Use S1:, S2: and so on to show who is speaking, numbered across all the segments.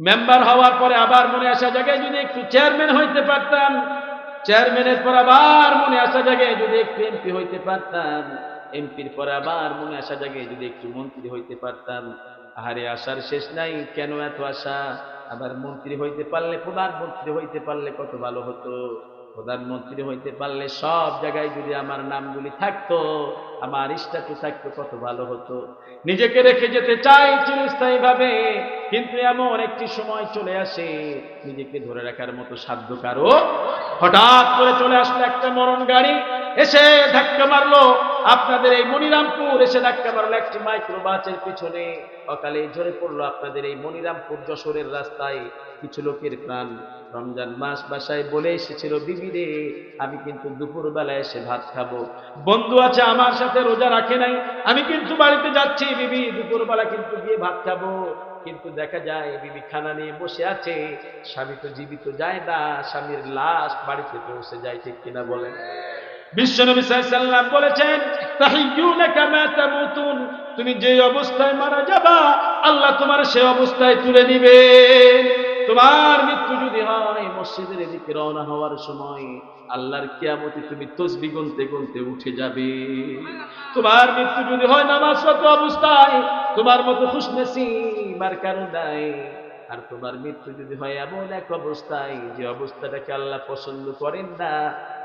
S1: Member হওয়ার পরে আবার মনে আসা জায়গায় যদি একটু চেয়ারম্যান হইতে পারতাম, চেয়ারম্যানের পর আবার মনে আসা জায়গায় যদি একটু এমপি হইতে পারতাম, এমপির পর আবার মনে আসা জাগে, যদি একটু মন্ত্রী হইতে পারতাম। আহারে, আসার শেষ নাই, কেন এত আশা? আবার মন্ত্রী হইতে পারলে, প্রধানমন্ত্রী হইতে পারলে কত ভালো হতো? প্রধানমন্ত্রী হইতে পারলে সব জায়গায় যদি আমার নামগুলি থাকতো, আমার স্ট্যাটু থাকতো, কত ভালো হতো। নিজেকে রেখে যেতে চাই চিরস্থায়ী ভাবে কিন্তু এমন একটি সময় চলে আসে, নিজেকে ধরে রাখার মতো সাধ্য কারও হঠাৎ করে চলে আসলো একটা মরণ গাড়ি, এসে ধাক্কা মারলো। আপনাদের এই মনিরামপুর, এসে ধাক্কা মারলো একটি মাইক্রো বাসের পিছনে। অকালে ঝরে পড়ল আপনাদের এই মনিরামপুর যশোরের রাস্তায়। কিছু লোকের প্রাণ রমজান মাস বাসায় বলে এসেছিল, বিবি রে, আমি কিন্তু দুপুর বেলায় এসে ভাত খাব। বন্ধু আছে আমার সাথে, রোজা রাখে নাই। আমি কিন্তু বাড়িতে যাচ্ছি, বিবি দুপুর বেলা কিন্তু গিয়ে ভাত খাব। কিন্তু দেখা যায়, বিবি খানা নিয়ে বসে আছে। স্বামী তো জীবিত যায় না, স্বামীর লাশ বাড়িতে পৌঁছে যায়, ঠিক কিনা বলেন? বিশ্বনবী সাল্লাম বলেছেন তুমি যে অবস্থায় মারা যাবা, আল্লাহ তোমার সে অবস্থায় তুলে নিবে। তোমার মৃত্যু যদি হয় মসজিদের এদিকে রওনা হওয়ার সময় আল্লাহর কিয়ামতে তুমি তসবি গুনতে গুনতে উঠে যাবে। তোমার মৃত্যু যদি হয় নামাজরত অবস্থায়, তোমার মতো খুশনেসি আর কারণ নাই। আর তোমার মৃত্যু যদি হয় এমন এক অবস্থায়, যে অবস্থাটাকে আল্লাহ পছন্দ করেন না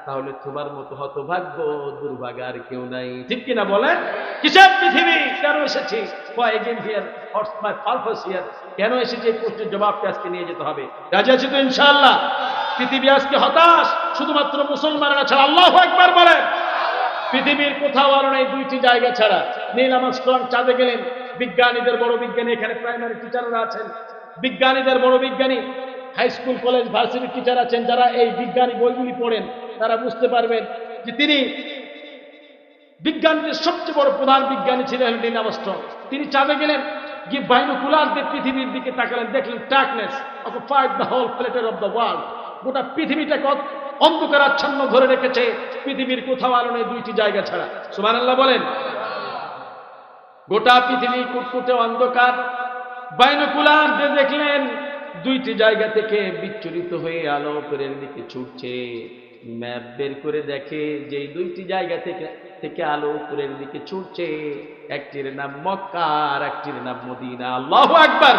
S1: তাহলে তোমার মতো হতভাগ্য দুর্ভাগ্য আর কেউ নাই। ঠিক কিনা বলেন? কিসের পৃথিবী? কেন এসেছি? কেন এসেছি এই প্রশ্নের জবাবকে আজকে নিয়ে যেতে হবে। রাজি আছি তো ইনশাআল্লাহ? পৃথিবী আজকে হতাশ, শুধুমাত্র মুসলমানেরা ছাড়া আল্লাহ একবার বলেন। পৃথিবীর কোথাও আর নেই দুইটি জায়গা ছাড়া। নীল আমস্ট্রং চাঁদে গেলেন। বিজ্ঞানীদের বড় বিজ্ঞানী এখানে প্রাইমারি টিচাররা আছেন। বিজ্ঞানীদের বড় বিজ্ঞানী high school college varsity teacher আছেন। যারা এই বিজ্ঞানী বইগুলি পড়েন তারা বুঝতে পারবেন যে তিনি বিজ্ঞানীদের সবচেয়ে বড় প্রধান বিজ্ঞানী ছিলেন নীল আমস্ট্রং তিনি চাঁদে গেলেন, গিয়ে বাইনোকুলার দিয়ে পৃথিবীর দিকে তাকালেন, দেখলেন darkness occupied the whole platter of the world গোটা পৃথিবীটাকে অন্ধকার আচ্ছন্ন ধরে রেখেছে পৃথিবীর কোথাও আলো নেই দুইটি জায়গা ছাড়া। সুমান আল্লাহ বলেন। গোটা পৃথিবী কুটকুটে অন্ধকার। বাইনোকুলার দিয়ে দেখলেন দুইটি জায়গা থেকে বিচ্ছুরিত হয়ে আলো উপরের দিকে ছুটছে। ম্যাপ বের করে দেখে যে দুইটি জায়গা থেকে থেকে আলো উপরের দিকে ছুটছে। একটির নাম মক্কা আর একটির নাম মদিনা। আল্লাহ আকবার!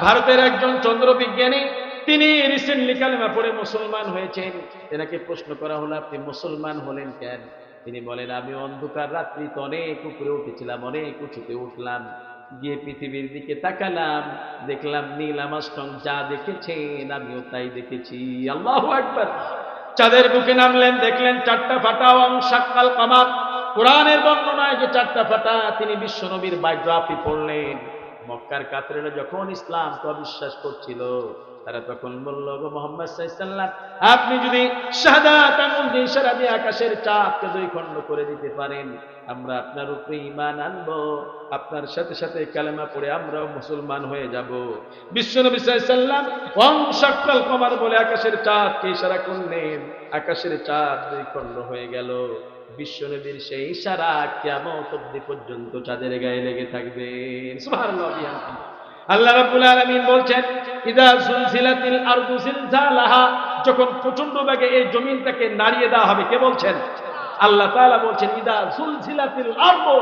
S1: ভারতের একজন চন্দ্রবিজ্ঞানী, তিনি রিসেন্টলি কালেমা পড়ে মুসলমান হয়েছেন। এনাকে প্রশ্ন করা হলো, আপনি মুসলমান হলেন কেন? তিনি বলেন, আমি অন্ধকার রাত্রিতে অনেক উপরে উঠেছিলাম, অনেক উঁচুতে উঠলাম। গিয়ে পৃথিবীর দিকে তাকালাম, দেখলাম নীল আমাষ্টং যা দেখেছেন, আমিও তাই দেখেছি। আল্লাহ একবার চাঁদের বুকে নামলেন, দেখলেন চারটা ফাটা অংশাকাল কামাত। কোরআনের বর্ণনায় যে চারটা ফাটা, তিনি বিশ্বনবীর বায়োগ্রাফি পড়লেন। মক্কার কাতরেরা যখন ইসলামকে অবিশ্বাস করছিল তারা তখন বলল, গো মোহাম্মদ সাল্লাম আপনি যদি শাহাদাত আঙুল দিয়ে ইশারা দিয়ে আকাশের চাঁদকে দুই খণ্ড করে দিতে পারেন, আমরা আপনার উপরে ইমান আনব। আপনার সাথে সাথে কালেমা পড়ে আমরাও মুসলমান হয়ে যাব। বিশ্বনবী সাল্লাম ওং সাক্কাল কমার বলে আকাশের চাঁদকে ইশারা করলেন। আকাশের চাঁদ দুই খণ্ড হয়ে গেল। বিশ্বনবীর সেই ইশারা কেমন অবধি পর্যন্ত চাঁদের গায়ে লেগে থাকবে। বিহামদিহি আল্লাহ রাব্বুল আলামিন বলছেন, ইদা সুলসিলাতিল আরদু জিলজালাহা। যখন প্রচণ্ড বেগে এই জমিনটাকে নাড়িয়ে দেওয়া হবে, কে বলছেন? আল্লাহ তাআলা বলছেন, ইদা সুলসিলাতিল আরদু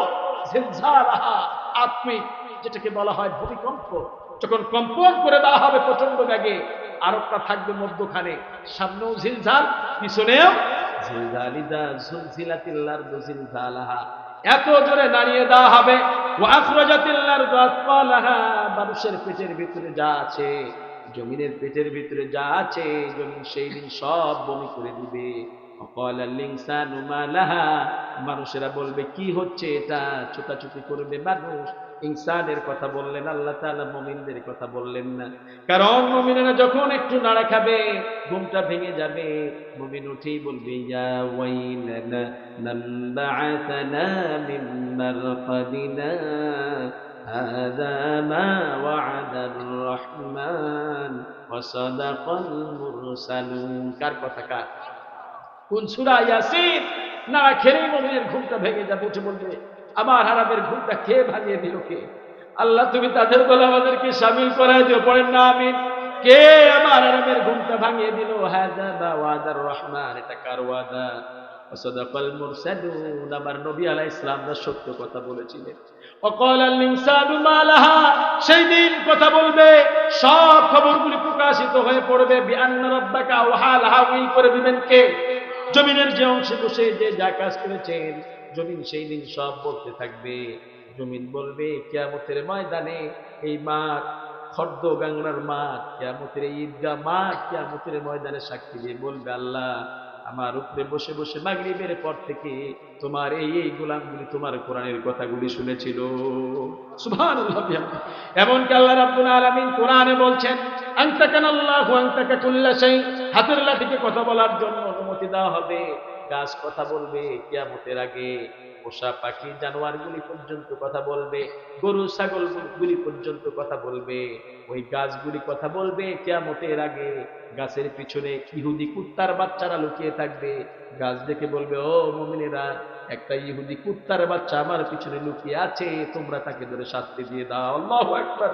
S1: আত্মিক যেটাকে বলা হয় ভূমিকম্প, যখন কম্পন করে দেওয়া হবে প্রচণ্ড বেগে, আরবটা থাকবে মধ্যখানে, সামনেও ঝিলঝাল পিছনেও ঝিলঝাল ইদা সুলসিলাতিল আরদু জিলজালাহা। এত জোরে দাঁড়িয়ে দেওয়া হবে মানুষের পেটের ভিতরে যা আছে, জমিনের পেটের ভিতরে যা আছে, জমিন সেই দিন সব বমি করে দিবে। মানুষেরা বলবে, কি হচ্ছে এটা? ছোটাছুটি করবে মানুষ। ইনসানের কথা বললেন, আল্লাহ তালা মমিনদের কথা বললেন না। কারণ মমিনেরা যখন একটু নাড়া খাবে, ঘুমটা ভেঙে যাবে। মমিন উঠেই বলবে কার কথা, কার? কোন সুরা? ইয়াসিন। না খেলেই মমিনের ঘুমটা ভেঙে যাবে, উঠে বলবে আমার হারামের ঘুমটা কে ভাঙিয়ে দিল কে? আল্লাহ, তুমি তাদের বলে আমাদেরকে সামিল করাই দিও, পড়েন না আমি কে আমার আরামের ঘুমটা ভাঙিয়ে দিল? ওয়াদার রহমান, এটা কার ওয়াদা? সত্য কথা বলেছিলেন। অকল আল সেই দিন কথা বলবে, সব খবরগুলি প্রকাশিত হয়ে পড়বে করে কে? জমিনের যে অংশে বসে যে যা কাজ করেছেন জমিন সেই দিন সব বলতে থাকবে। জমিন বলবে, কিয়ামতের ময়দানে এই মাঠ, খর্দ গাংরার মাঠ, কিয়ামতের এই ঈদগাহ মাঠ, কিয়ামতের ময়দানে সাক্ষী দিয়ে বলবে, আল্লাহ, আমার উপরে বসে বসে মাগরিবের পর থেকে তোমার এই এই গোলামগুলি তোমার কোরআনের কথাগুলি শুনেছিল। এমনকি আল্লাহ রাব্বুল আলামিন কোরআনে বলছেন, আনতাকানাল্লাহু আনতাকা কুল্লা শাই হাতের লাঠিকে কথা বলার জন্য অনুমতি দেওয়া হবে। গাছ কথা বলবে, কিয়ামতের আগে পোষা পাখি জানোয়ারগুলি পর্যন্ত কথা বলবে, গরু ছাগল গুলি পর্যন্ত কথা বলবে, ওই গাছগুলি কথা বলবে, কিয়ামতের আগে গাছের পিছনে ইহুদি কুত্তার বাচ্চারা লুকিয়ে থাকবে, গাছ দেখে বলবে, ও মমিনেরা, একটা ইহুদি কুত্তার বাচ্চা আমার পিছনে লুকিয়ে আছে, তোমরা তাকে ধরে শাস্তি দিয়ে দাও, আল্লাহু আকবার।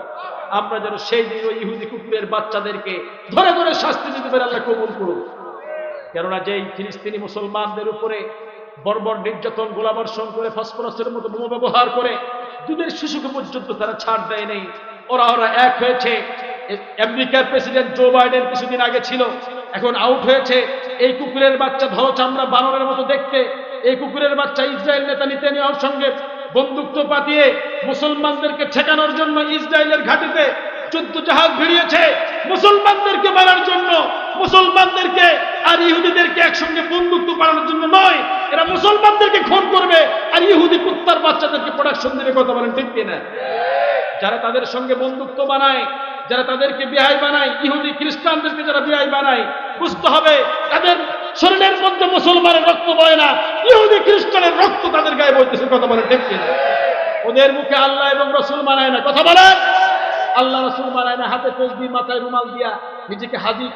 S1: আমরা যেন সেই দিন ওই ইহুদি কুকুরের বাচ্চাদেরকে ধরে ধরে শাস্তি দিতে পারে, আল্লাহ কবুল করুন কেননা যেই ফিলিস্তিনি মুসলমানদের উপরে বর্বর নির্যাতন, গোলাবর্ষণ করে, ফসফরাসের মতো বোমা ব্যবহার করে দুধের শিশুকে পর্যন্ত তারা ছাড় দেয় নেই, ওরা ওরা এক হয়েছে। আমেরিকার প্রেসিডেন্ট জো বাইডেন কিছুদিন আগে ছিল, এখন আউট হয়েছে। এই কুকুরের বাচ্চা ধরো চামড়া বানরের মতো দেখতে। এই কুকুরের বাচ্চা ইসরায়েল নেতা নেতানিয়াহুর সঙ্গে বন্দুক পাতিয়ে মুসলমানদেরকে ঠেকানোর জন্য ইসরায়েলের ঘাটিতে যুদ্ধ জাহাজ ভিড়িয়েছে মুসলমানদেরকে মারার জন্য। মুসলমানদেরকে আর ইহুদিদেরকে একসঙ্গে বন্ধুত্ব বাড়ানোর জন্য নয়। এরা মুসলমানদেরকে খুন করবে আর ইহুদি কুত্তার বাচ্চাদেরকে প্রোডাকশন দেবে কথা বলেন ঠিক কিনা? যারা তাদের সঙ্গে বন্ধুত্ব বানায় যারা তাদেরকে বিহাই বানায় ইহুদি খ্রিস্টানদেরকে যারা বিহাই বানায় বুঝতে হবে তাদের শরীরের মধ্যে মুসলমানের রক্ত বয় না ইহুদি খ্রিস্টানের রক্ত তাদের গায়ে বইতেছে কথা বলেন ঠিক কিনা? ওদের মুখে আল্লাহ এবং রসুল মানায় না কথা বলেন। আল্লাহ রসুল মানায় না, হাতে কসবি মাথায় রুমাল দিয়া নিজেকে হাজির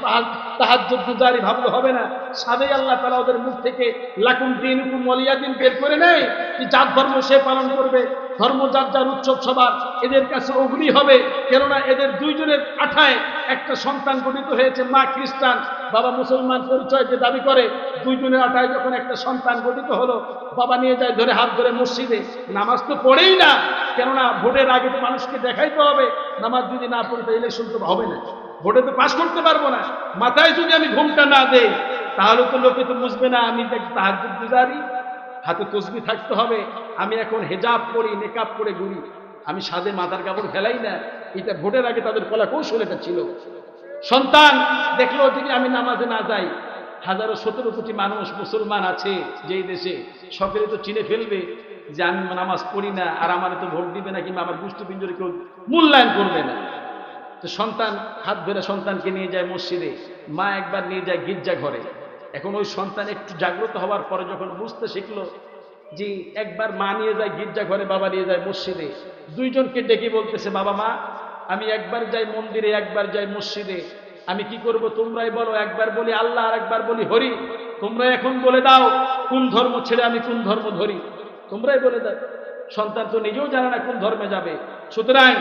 S1: তাহার গুজারি ভাবলে হবে না। সাদেই আল্লাহ তারা ওদের মুখ থেকে লাকুন দিন মলিয়া দিন বের করে নেয়, কি যার ধর্ম সে পালন করবে? ধর্ম যার যার উৎসব সবার। এদের কাছে অগ্নি হবে, কেননা এদের দুইজনের আঠায় একটা সন্তান গঠিত হয়েছে, মা খ্রিস্টান। বাবা মুসলমান পরিচয় যে দাবি করে, দুইজনের আঠায় যখন একটা সন্তান গঠিত হলো, বাবা নিয়ে যায় ধরে হাত ধরে মসজিদে। নামাজ তো পড়েই না, কেননা ভোটের আগে তো মানুষকে দেখাইতে হবে। নামাজ যদি না পড়ি তো ইলেকশন তো হবে না। ভোটে তো পাশ করতে পারব না। মাথায় যদি আমি ঘুমটা না দেই, তাহলে তো লোকে তো বুঝবে না, আমি তাহার গুজারি। হাতে তসবি থাকতে হবে। আমি এখন হেজাব করি মেকআপ করে ঘুরি। আমি সাদে মাথার কাপড় ফেলাই না। এটা ভোটের আগে তাদের কলা কৌশল এটা ছিল। সন্তান, দেখল যদি আমি নামাজে না যাই, হাজারো সতেরো কোটি মানুষ, মুসলমান আছে যেই দেশে, সকলে তো চিনে ফেলবে যে আমি নামাজ পড়ি না আর আমার তো ভোট দিবে না কিংবা আমার গোষ্ঠী পিঞ্জরে কেউ মূল্যায়ন করবে না। তো সন্তান, হাত ধরে সন্তানকে নিয়ে যায় মসজিদে। মা একবার নিয়ে যায় গির্জা ঘরে এখন ওই সন্তান একটু জাগ্রত হওয়ার পরে যখন বুঝতে শিখলো যে একবার মা নিয়ে যায় গির্জা ঘরে বাবা নিয়ে যায় মসজিদে, দুইজনকে ডেকে বলতেছে, বাবা মা, আমি একবার যাই মন্দিরে, একবার যাই মসজিদে। আমি কি করব তোমরাই বলো, একবার বলি আল্লাহ আর একবার বলি হরি। তোমরা এখন বলে দাও কোন ধর্ম ছেড়ে আমি কোন ধর্ম ধরি। তোমরাই বলে দাও। সন্তান তো নিজেও জানে না কোন ধর্মে যাবে। সুতরাং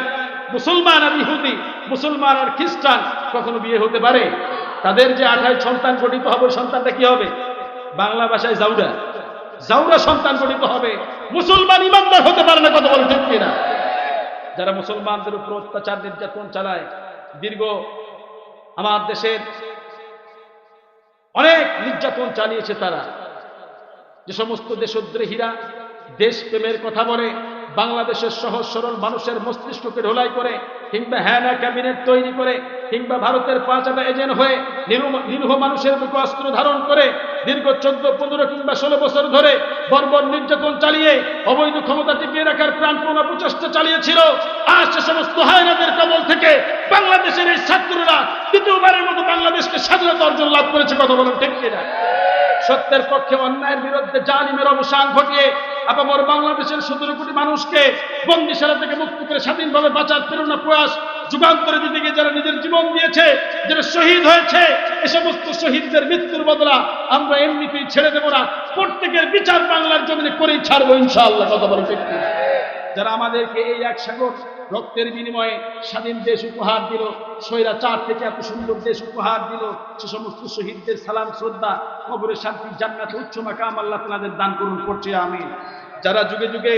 S1: মুসলমান আর ইহুদি, মুসলমান আর খ্রিস্টান কখনো বিয়ে হতে পারে? তাদের যে আঠায় সন্তান গঠিত হবে সন্তানটা কি হবে? বাংলা ভাষায় জাউরা। জাউরা সন্তান গঠিত হবে। মুসলমান ইমানদার হতে পারে না, কথা বলে ঠিক কিনা? যারা মুসলমানদের উপর অত্যাচার, নির্যাতন চালায়, দীর্ঘ আমার দেশের অনেক নির্যাতন চালিয়েছে তারা। যে সমস্ত দেশদ্রোহীরা দেশপ্রেমের কথা বলে, বাংলাদেশের সহজ সরল মানুষের মস্তিষ্ককে ঢোলাই করে কিংবা হ্যানা ক্যাবিনেট তৈরি করে কিংবা ভারতের পাঁচাটা এজেন্ট হয়ে নিরুহ- মানুষের মুখে অস্ত্র ধারণ করে দীর্ঘ চোদ্দ, পনেরো কিংবা ষোলো বছর ধরে বর্বর নির্যাতন চালিয়ে অবৈধ ক্ষমতা টিকিয়ে রাখার প্রাণপণ প্রচেষ্টা চালিয়েছিল। আজ সে সমস্ত হায়নাদের কবল থেকে বাংলাদেশের এই ছাত্ররা দ্বিতীয়বারের মতো বাংলাদেশকে স্বাধীনতা অর্জন লাভ করেছে, কথা বলেন ঠিক কিনা? সত্যের পক্ষে অন্যায়ের বিরুদ্ধে জালিমের অবসান ঘটিয়ে আপামর বাংলাদেশের সতেরো কোটি মানুষকে বন্দিশালা থেকে মুক্ত করে স্বাধীনভাবে বাঁচার প্রেরণা, প্রয়াস, যুগান্তরে দিতে গিয়ে যারা নিজের জীবন দিয়েছে, যারা শহীদ হয়েছে, এ সমস্ত শহীদদের মৃত্যুর বদলা আমরা এমনিতেই ছেড়ে দেবো না। প্রত্যেকের বিচার বাংলার জমিনে করেই ছাড়বো ইনশাআল্লাহ, কথা যারা আমাদেরকে এই এক সাগর রক্তের বিনিময়ে স্বাধীন দেশ উপহার দিল সৈরা চার থেকে এত সুন্দর দেশ উপহার দিল, সে সমস্ত শহীদদের সালাম, শ্রদ্ধা কবরের শান্তি জান্নাত, উচ্চ মাকাম আল্লাহ তালাদের দান করুন, করছে আমি যারা যুগে যুগে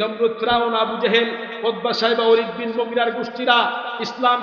S1: নমরুদ ফিরাউন, আবু জেহেল, পদ্মা সাহেব অরিদ্দিন মগিরার গোষ্ঠীরা ইসলাম